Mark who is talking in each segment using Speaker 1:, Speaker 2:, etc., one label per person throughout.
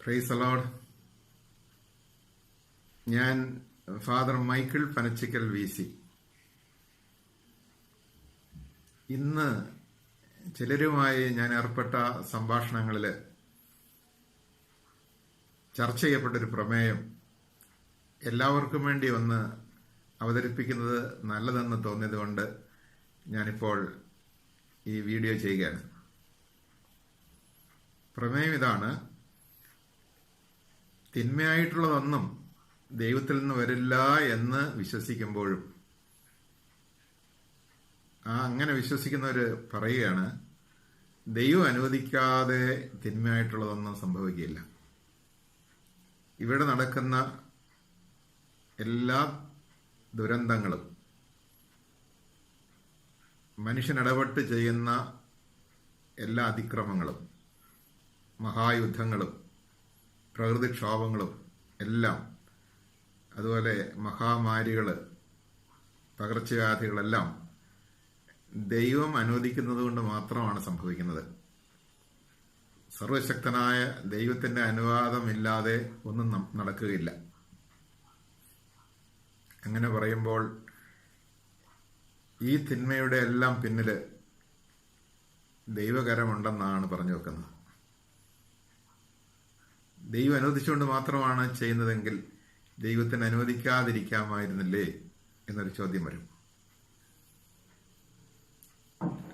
Speaker 1: Price allowed ഞാൻ father Michael Panachickal V C ഇന്ന് ചിലരുമായി ഞാൻ ഏർപ്പെട്ട സംഭാഷണങ്ങളിൽ ചർച്ച ചെയ്യപ്പെട്ടൊരു പ്രമേയം എല്ലാവർക്കും വേണ്ടി ഒന്ന് അവതരിപ്പിക്കുന്നത് നല്ലതെന്ന് തോന്നിയതുകൊണ്ട് ഞാനിപ്പോൾ ഈ വീഡിയോ ചെയ്യുകയാണ്. പ്രമേയം ഇതാണ്. തിന്മയായിട്ടുള്ളതൊന്നും ദൈവത്തിൽ നിന്ന് വരില്ല എന്ന് വിശ്വസിക്കുമ്പോഴും ആ അങ്ങനെ വിശ്വസിക്കുന്നവർ പറയുകയാണ് ദൈവം അനുവദിക്കാതെ തിന്മയായിട്ടുള്ളതൊന്നും സംഭവിക്കില്ല ഇവിടെ നടക്കുന്ന എല്ലാ ദുരന്തങ്ങളും മനുഷ്യനിടപെട്ട് ചെയ്യുന്ന എല്ലാ അതിക്രമങ്ങളും മഹായുദ്ധങ്ങളും പ്രകൃതിക്ഷോഭങ്ങളും എല്ലാം അതുപോലെ മഹാമാരികൾ പകർച്ചവ്യാധികളെല്ലാം ദൈവം അനുവദിക്കുന്നത് കൊണ്ട് മാത്രമാണ് സംഭവിക്കുന്നത്. സർവശക്തനായ ദൈവത്തിന്റെ അനുവാദമില്ലാതെ ഒന്നും നടക്കുകയില്ല. അങ്ങനെ പറയുമ്പോൾ ഈ തിന്മയുടെ എല്ലാം പിന്നിൽ ദൈവകരമുണ്ടെന്നാണ് പറഞ്ഞു വെക്കുന്നത്. ദൈവം അനുവദിച്ചുകൊണ്ട് മാത്രമാണ് ചെയ്യുന്നതെങ്കിൽ ദൈവത്തിന് അനുവദിക്കാതിരിക്കാമായിരുന്നില്ലേ എന്നൊരു ചോദ്യം വരും.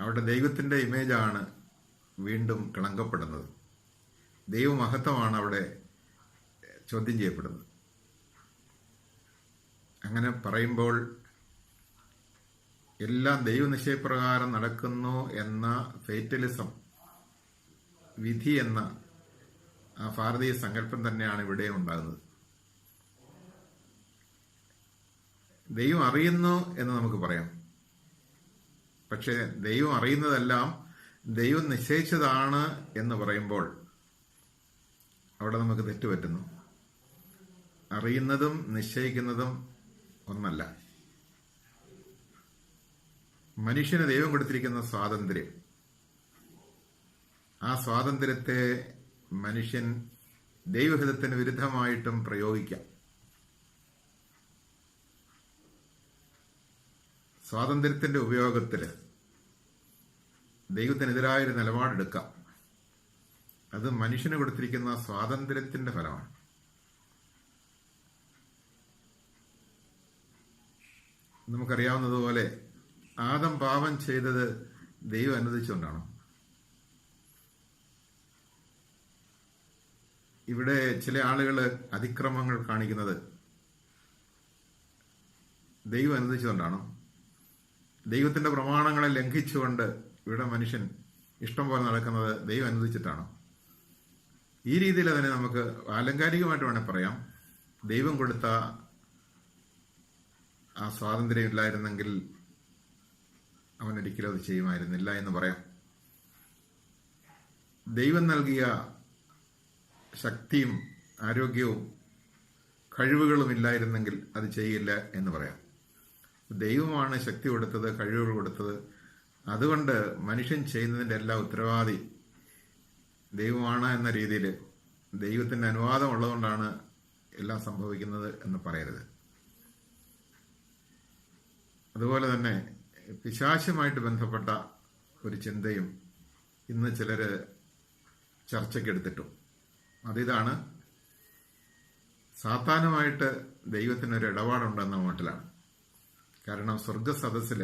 Speaker 1: അവിടെ ദൈവത്തിന്റെ ഇമേജാണ് വീണ്ടും കളങ്കപ്പെടുന്നത് ദൈവമഹത്വമാണ് അവിടെ ചോദ്യം ചെയ്യപ്പെടുന്നത്. അങ്ങനെ പറയുമ്പോൾ എല്ലാം ദൈവനിശ്ചയപ്രകാരം നടക്കുന്നു എന്ന ഫേറ്റലിസം വിധി എന്ന ആ ഭാരതീയ സങ്കല്പം തന്നെയാണ് ഇവിടെ ഉണ്ടാകുന്നത്. ദൈവം അറിയുന്നു എന്ന് നമുക്ക് പറയാം. പക്ഷെ ദൈവം അറിയുന്നതെല്ലാം ദൈവം നിശ്ചയിച്ചതാണ് എന്ന് പറയുമ്പോൾ അവിടെ നമുക്ക് തെറ്റുപറ്റുന്നു അറിയുന്നതും നിശ്ചയിക്കുന്നതും ഒന്നല്ല. മനുഷ്യന് ദൈവം കൊടുത്തിരിക്കുന്ന സ്വാതന്ത്ര്യം. ആ സ്വാതന്ത്ര്യത്തെ മനുഷ്യൻ ദൈവഹിതത്തിന് വിരുദ്ധമായിട്ടും പ്രയോഗിക്കാം. സ്വാതന്ത്ര്യത്തിന്റെ ഉപയോഗത്തിൽ ദൈവത്തിനെതിരായൊരു നിലപാടെടുക്കാം. അത് മനുഷ്യന് കൊടുത്തിരിക്കുന്ന സ്വാതന്ത്ര്യത്തിന്റെ ഫലമാണ്. നമുക്കറിയാവുന്നതുപോലെ ആദം പാപം ചെയ്തത് ദൈവം അനുവദിച്ചുകൊണ്ടാണ്. ഇവിടെ ചില ആളുകൾ അതിക്രമങ്ങൾ കാണിക്കുന്നത് ദൈവം അനുദിച്ചുകൊണ്ടാണോ ദൈവത്തിന്റെ പ്രമാണങ്ങളെ ലംഘിച്ചുകൊണ്ട് ഇവിടെ മനുഷ്യൻ ഇഷ്ടം പോലെ നടക്കുന്നത് ദൈവം അനുദിച്ചിട്ടാണോ ഈ രീതിയിൽ അതിനെ നമുക്ക് ആലങ്കാരികമായിട്ട് വേണേൽ പറയാം. ദൈവം കൊടുത്ത ആ സ്വാതന്ത്ര്യം ഇല്ലായിരുന്നെങ്കിൽ അവൻ ഒരിക്കലും അത് ചെയ്യുമായിരുന്നില്ല എന്ന് പറയാം. ദൈവം നൽകിയ ശക്തിയും ആരോഗ്യവും കഴിവുകളും ഇല്ലായിരുന്നെങ്കിൽ അത് ചെയ്യില്ല എന്ന് പറയാം. ദൈവമാണ് ശക്തി കൊടുത്തത് കഴിവുകൾ കൊടുത്തത്. അതുകൊണ്ട് മനുഷ്യൻ ചെയ്യുന്നതിന്റെ എല്ലാ ഉത്തരവാദി ദൈവമാണ് എന്ന രീതിയിൽ ദൈവത്തിന്റെ അനുവാദം ഉള്ളതുകൊണ്ടാണ് എല്ലാം സംഭവിക്കുന്നത് എന്ന് പറയരുത്. അതുപോലെ തന്നെ പിശാശുമായിട്ട് ബന്ധപ്പെട്ട ഒരു ചിന്തയും ഇന്ന് ചിലര് ചർച്ചയ്ക്കെടുത്തിട്ടു അതിതാണ് സാത്താനുമായിട്ട് ദൈവത്തിനൊരു ഇടപാടുണ്ടെന്ന മട്ടിലാണ്. കാരണം സ്വർഗ സദസ്സിൽ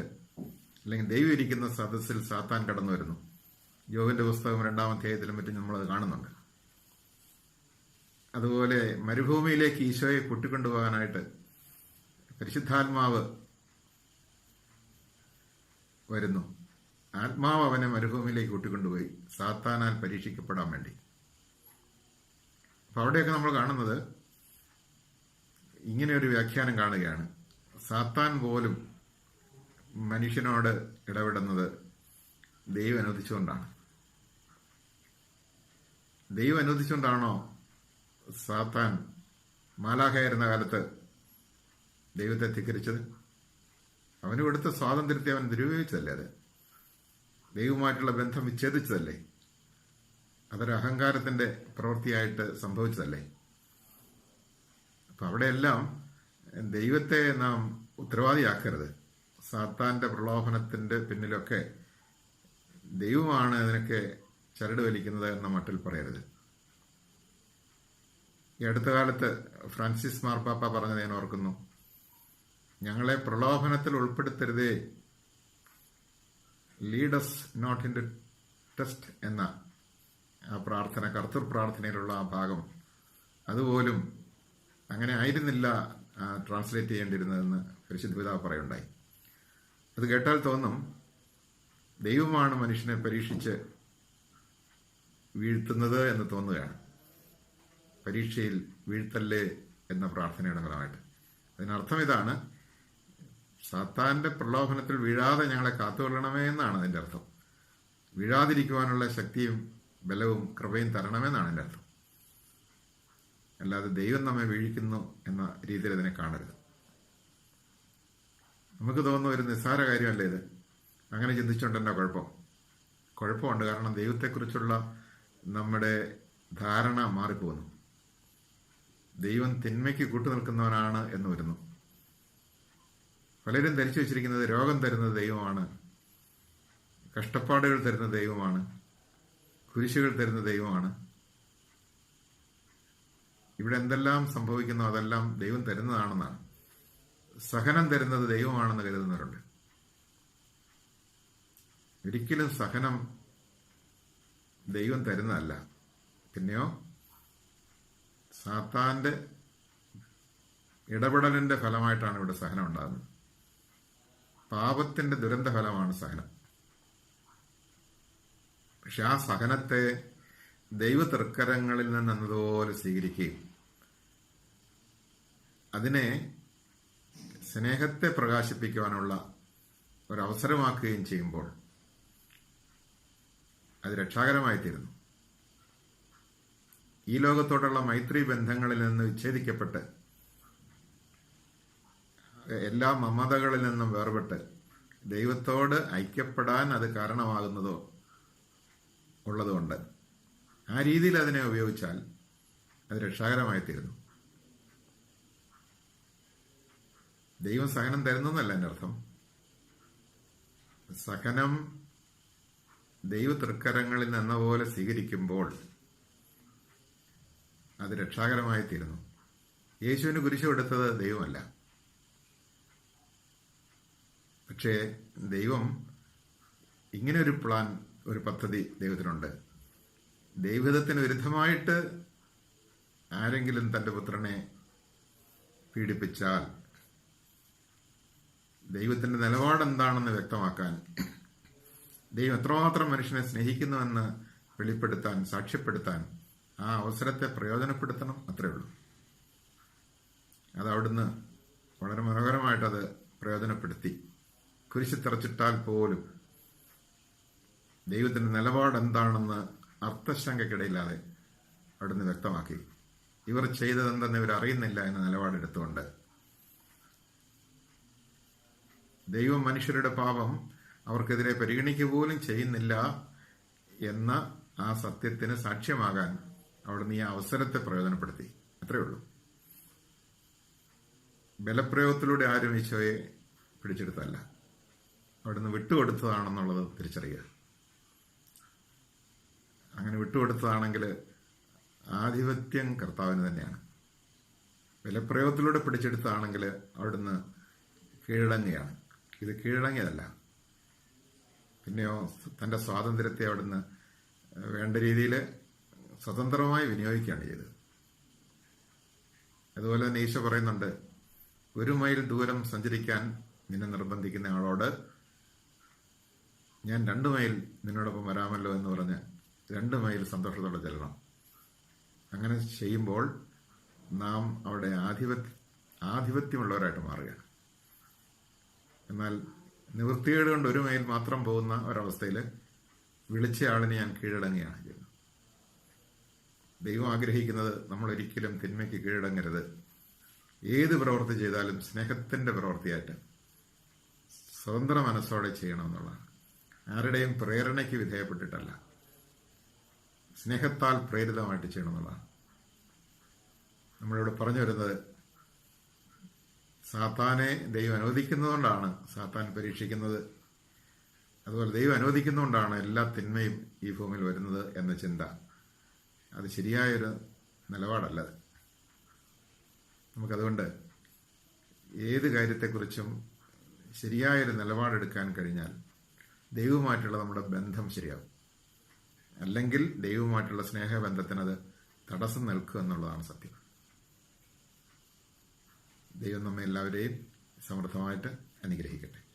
Speaker 1: അല്ലെങ്കിൽ ദൈവം ഇരിക്കുന്ന സദസ്സിൽ സാത്താൻ കടന്നു വരുന്നു. യോവിന്റെ പുസ്തകം രണ്ടാം അധ്യായത്തിലും മറ്റും നമ്മളത് കാണുന്നുണ്ട്. അതുപോലെ മരുഭൂമിയിലേക്ക് ഈശോയെ കൂട്ടിക്കൊണ്ടുപോകാനായിട്ട് പരിശുദ്ധാത്മാവ് വരുന്നു. ആത്മാവ് അവനെ മരുഭൂമിയിലേക്ക് കൂട്ടിക്കൊണ്ടുപോയി സാത്താനാൽ പരീക്ഷിക്കപ്പെടാൻ വേണ്ടി. അപ്പൊ അവിടെയൊക്കെ നമ്മൾ കാണുന്നത് ഇങ്ങനെ ഒരു വ്യാഖ്യാനം കാണുകയാണ്. സാത്താൻ പോലും മനുഷ്യനോട് ഇടപെടുന്നത് ദൈവം അനുവദിച്ചുകൊണ്ടാണ്. ദൈവം അനുവദിച്ചുകൊണ്ടാണോ സാത്താൻ മാലാഖയായിരുന്ന കാലത്ത് ദൈവത്തെ ധിക്കരിച്ചത്? അവന് കൊടുത്ത സ്വാതന്ത്ര്യത്തെ അവൻ ദുരുപയോഗിച്ചതല്ലേ അത്? ദൈവമായിട്ടുള്ള ബന്ധം വിച്ഛേദിച്ചതല്ലേ? അതൊരു അഹങ്കാരത്തിന്റെ പ്രവൃത്തിയായിട്ട് സംഭവിച്ചതല്ലേ? അപ്പൊ അവിടെയെല്ലാം ദൈവത്തെ നാം ഉത്തരവാദിയാക്കരുത്. സാത്താന്റെ പ്രലോഭനത്തിന്റെ പിന്നിലൊക്കെ ദൈവമാണ് അതിനൊക്കെ ചരട് വലിക്കുന്നത് എന്ന മട്ടിൽ പറയരുത്. ഈ അടുത്ത കാലത്ത് ഫ്രാൻസിസ് മാർപ്പാപ്പ പറഞ്ഞത് ഞാൻ ഓർക്കുന്നു. ഞങ്ങളെ പ്രലോഭനത്തിൽ ഉൾപ്പെടുത്തരുതേ. ലീഡസ് നോട്ട് ഇൻ ടെസ്റ്റ് എന്ന ആ പ്രാർത്ഥന കർത്തൃ പ്രാർത്ഥനയിലുള്ള ആ ഭാഗം. അതുപോലും അങ്ങനെ ആയിരുന്നില്ല ട്രാൻസ്ലേറ്റ് ചെയ്യേണ്ടിയിരുന്നതെന്ന് പരിശുദ്ധ പിതാവ് പറയുണ്ടായി. അത് കേട്ടാൽ തോന്നും ദൈവമാണ് മനുഷ്യനെ പരീക്ഷിച്ച് വീഴ്ത്തുന്നത് എന്ന് തോന്നുകയാണ്. പരീക്ഷയിൽ വീഴ്ത്തല്ലേ എന്ന പ്രാർത്ഥനയുടെ ഫലമായിട്ട്. അതിനർത്ഥം ഇതാണ് സാത്താന്റെ പ്രലോഭനത്തിൽ വീഴാതെ ഞങ്ങളെ കാത്തുകൊള്ളണമേ എന്നാണ് അതിന്റെ അർത്ഥം. വീഴാതിരിക്കുവാനുള്ള ശക്തിയും ബലവും കൃപയും തരണമെന്നാണ് എന്റെ അർത്ഥം. അല്ലാതെ ദൈവം നമ്മെ വീഴിക്കുന്നു എന്ന രീതിയിൽ അതിനെ കാണരുത്. നമുക്ക് തോന്നുന്ന ഒരു നിസ്സാര കാര്യമല്ലേ ഇത്? അങ്ങനെ ചിന്തിച്ചുകൊണ്ടെന്നാ കുഴപ്പം? കുഴപ്പമുണ്ട്. കാരണം ദൈവത്തെക്കുറിച്ചുള്ള നമ്മുടെ ധാരണ മാറിപ്പോകുന്നു. ദൈവം തിന്മയ്ക്ക് കൂട്ടുനിൽക്കുന്നവനാണ് എന്ന് വരുന്നു. പലരും ധരിച്ചു വെച്ചിരിക്കുന്നത് രോഗം തരുന്ന ദൈവമാണ്. കഷ്ടപ്പാടുകൾ തരുന്ന ദൈവമാണ്. കുരിശുകൾ തരുന്ന ദൈവമാണ്. ഇവിടെ എന്തെല്ലാം സംഭവിക്കുന്നു അതെല്ലാം ദൈവം തരുന്നതാണെന്നാണ്. സഹനം തരുന്നത് ദൈവമാണെന്ന് കരുതുന്നവരുണ്ട്. ഒരിക്കലും സഹനം ദൈവം തരുന്നതല്ല. പിന്നെയോ? സാത്താന്റെ ഇടപെടലിന്റെ ഫലമായിട്ടാണ് ഇവിടെ സഹനം ഉണ്ടാകുന്നത്. പാപത്തിന്റെ ദുരന്ത ഫലമാണ് സഹനം. പക്ഷെ ആ സഹനത്തെ ദൈവ തൃക്കരങ്ങളിൽ നിന്ന് എന്നതുപോലെ സ്വീകരിക്കുകയും അതിനെ സ്നേഹത്തെ പ്രകാശിപ്പിക്കുവാനുള്ള ഒരവസരമാക്കുകയും ചെയ്യുമ്പോൾ അത് രക്ഷാകരമായി തീരുന്നു. ഈ ലോകത്തോടുള്ള മൈത്രി ബന്ധങ്ങളിൽ നിന്ന് വിച്ഛേദിക്കപ്പെട്ട് എല്ലാ മമതകളിൽ നിന്നും വേർപെട്ട് ദൈവത്തോട് ഐക്യപ്പെടാൻ അത് കാരണമാകുന്നതോ ഉള്ളതുകൊണ്ട് ആ രീതിയിൽ അതിനെ ഉപയോഗിച്ചാൽ അത് രക്ഷാകരമായി തീരുന്നു. ദൈവം സഹനം തരുന്നല്ല എന്റെ അർത്ഥം. സഹനം ദൈവ തൃക്കരങ്ങളിൽ നിന്ന പോലെ സ്വീകരിക്കുമ്പോൾ അത് രക്ഷാകരമായി തീരുന്നു. യേശുവിന് കുരിശു എടുത്തത് ദൈവമല്ല. പക്ഷേ ദൈവം ഇങ്ങനെ ഒരു പ്ലാൻ ഒരു പദ്ധതി ദൈവത്തിനുണ്ട്. ദൈവഹിതത്തിന് വിരുദ്ധമായിട്ട് ആരെങ്കിലും തന്റെ പുത്രനെ പീഡിപ്പിച്ചാൽ ദൈവത്തിന്റെ നിലപാടെന്താണെന്ന് വ്യക്തമാക്കാൻ ദൈവം എത്രമാത്രം മനുഷ്യനെ സ്നേഹിക്കുന്നുവെന്ന് വെളിപ്പെടുത്താൻ സാക്ഷ്യപ്പെടുത്താൻ ആ അവസരത്തെ പ്രയോജനപ്പെടുത്തണം അത്രേ ഉള്ളൂ. അത് വളരെ മനോഹരമായിട്ടത് പ്രയോജനപ്പെടുത്തി. കുരിശ് തിറച്ചിട്ടാൽ പോലും ദൈവത്തിന്റെ നിലപാട് എന്താണെന്ന് അർത്ഥശങ്കയ്ക്കിടയില്ലാതെ അവിടുന്ന് വ്യക്തമാക്കി. ഇവർ ചെയ്തതെന്തെന്ന് ഇവർ അറിയുന്നില്ല എന്ന നിലപാടെടുത്തുകൊണ്ട് ദൈവം മനുഷ്യരുടെ പാപം അവർക്കെതിരെ പരിഗണിക്കുക പോലും ചെയ്യുന്നില്ല എന്ന ആ സത്യത്തിന് സാക്ഷ്യമാകാൻ അവിടുന്ന് ഈ അവസരത്തെ പ്രയോജനപ്പെടുത്തി. അത്രേ ഉള്ളൂ. ബലപ്രയോഗത്തിലൂടെ ആരും ഈശോയെ പിടിച്ചെടുത്തല്ല അവിടുന്ന് വിട്ടുകൊടുത്തതാണെന്നുള്ളത് തിരിച്ചറിയുക. അങ്ങനെ വിട്ടുകൊടുത്തതാണെങ്കിൽ ആധിപത്യം കർത്താവിന് തന്നെയാണ്. വിലപ്രയോഗത്തിലൂടെ പിടിച്ചെടുത്തതാണെങ്കിൽ അവിടുന്ന് കീഴടങ്ങുകയാണ്. ഇത് കീഴടങ്ങിയതല്ല. പിന്നെയോ തന്റെ സ്വാതന്ത്ര്യത്തെ അവിടുന്ന് വേണ്ട രീതിയിൽ സ്വതന്ത്രമായി വിനിയോഗിക്കുകയാണ് ചെയ്തത്. അതുപോലെ തന്നെ ഈശോ പറയുന്നുണ്ട് ഒരു മൈൽ ദൂരം സഞ്ചരിക്കാൻ നിന്നെ നിർബന്ധിക്കുന്ന ആളോട് ഞാൻ രണ്ടു മൈൽ നിന്നോടൊപ്പം വരാമല്ലോ എന്ന് പറഞ്ഞ് രണ്ട് മൈൽ സന്തോഷത്തോടെ ചെല്ലണം. അങ്ങനെ ചെയ്യുമ്പോൾ നാം അവിടെ ആധിപത്യ ആധിപത്യമുള്ളവരായിട്ട് മാറുകയാണ്. എന്നാൽ നിവൃത്തികേട് കൊണ്ട് ഒരു മൈൽ മാത്രം പോകുന്ന ഒരവസ്ഥയിൽ വിളിച്ച ആളിനെ ഞാൻ കീഴടങ്ങുകയാണ് ചെയ്യുന്നത്. ദൈവം ആഗ്രഹിക്കുന്നത് നമ്മൾ ഒരിക്കലും തിന്മയ്ക്ക് കീഴടങ്ങരുത്. ഏത് പ്രവൃത്തി ചെയ്താലും സ്നേഹത്തിന്റെ പ്രവൃത്തിയായിട്ട് സ്വതന്ത്ര മനസ്സോടെ ചെയ്യണമെന്നുള്ളതാണ് ആരുടെയും പ്രേരണയ്ക്ക് വിധേയപ്പെട്ടിട്ടല്ല. സ്നേഹത്താൽ പ്രേരിതമായിട്ട് ചെയ്യണം എന്നുള്ളതാണ് നമ്മളിവിടെ പറഞ്ഞു വരുന്നത് സാത്താനെ ദൈവം അനുവദിക്കുന്നതുകൊണ്ടാണ് സാത്താൻ പരീക്ഷിക്കുന്നത്. അതുപോലെ ദൈവം അനുവദിക്കുന്നതുകൊണ്ടാണ് എല്ലാ തിന്മയും ഈ ഭൂമിയിൽ വരുന്നത് എന്ന ചിന്ത. അത് ശരിയായൊരു നിലപാടല്ലത് നമുക്കതുകൊണ്ട് ഏത് കാര്യത്തെക്കുറിച്ചും ശരിയായൊരു നിലപാടെടുക്കാൻ കഴിഞ്ഞാൽ ദൈവമായിട്ടുള്ള നമ്മുടെ ബന്ധം ശരിയാവും. അല്ലെങ്കിൽ ദൈവവുമായിട്ടുള്ള സ്നേഹബന്ധത്തിനത് തടസ്സം നിൽക്കുക എന്നുള്ളതാണ് സത്യം. ദൈവം നമ്മെ എല്ലാവരെയും സമൃദ്ധമായിട്ട് അനുഗ്രഹിക്കട്ടെ.